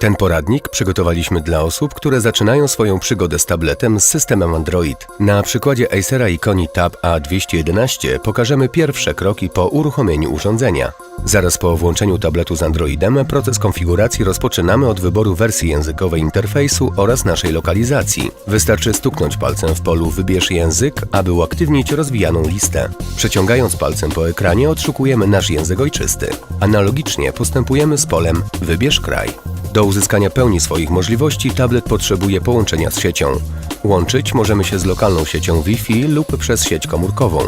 Ten poradnik przygotowaliśmy dla osób, które zaczynają swoją przygodę z tabletem z systemem Android. Na przykładzie Acera Iconi Tab A211 pokażemy pierwsze kroki po uruchomieniu urządzenia. Zaraz po włączeniu tabletu z Androidem proces konfiguracji rozpoczynamy od wyboru wersji językowej interfejsu oraz naszej lokalizacji. Wystarczy stuknąć palcem w polu Wybierz język, aby uaktywnić rozwijaną listę. Przeciągając palcem po ekranie odszukujemy nasz język ojczysty. Analogicznie postępujemy z polem Wybierz kraj. Do uzyskania pełni swoich możliwości tablet potrzebuje połączenia z siecią. Łączyć możemy się z lokalną siecią Wi-Fi lub przez sieć komórkową.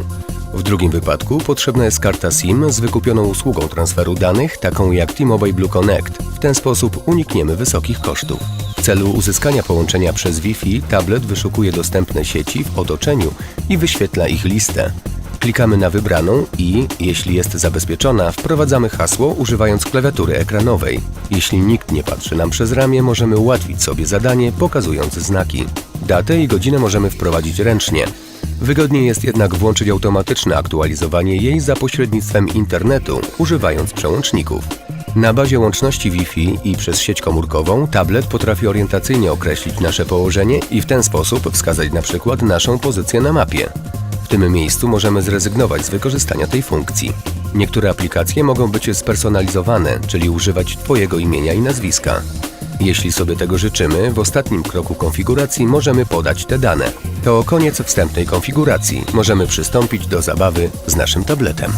W drugim wypadku potrzebna jest karta SIM z wykupioną usługą transferu danych, taką jak T-Mobile Blue Connect. W ten sposób unikniemy wysokich kosztów. W celu uzyskania połączenia przez Wi-Fi tablet wyszukuje dostępne sieci w otoczeniu i wyświetla ich listę. Klikamy na wybraną i, jeśli jest zabezpieczona, wprowadzamy hasło używając klawiatury ekranowej. Jeśli nikt nie patrzy nam przez ramię, możemy ułatwić sobie zadanie pokazując znaki. Datę i godzinę możemy wprowadzić ręcznie. Wygodniej jest jednak włączyć automatyczne aktualizowanie jej za pośrednictwem internetu, używając przełączników. Na bazie łączności Wi-Fi i przez sieć komórkową tablet potrafi orientacyjnie określić nasze położenie i w ten sposób wskazać na przykład naszą pozycję na mapie. W tym miejscu możemy zrezygnować z wykorzystania tej funkcji. Niektóre aplikacje mogą być spersonalizowane, czyli używać Twojego imienia i nazwiska. Jeśli sobie tego życzymy, w ostatnim kroku konfiguracji możemy podać te dane. To koniec wstępnej konfiguracji. Możemy przystąpić do zabawy z naszym tabletem.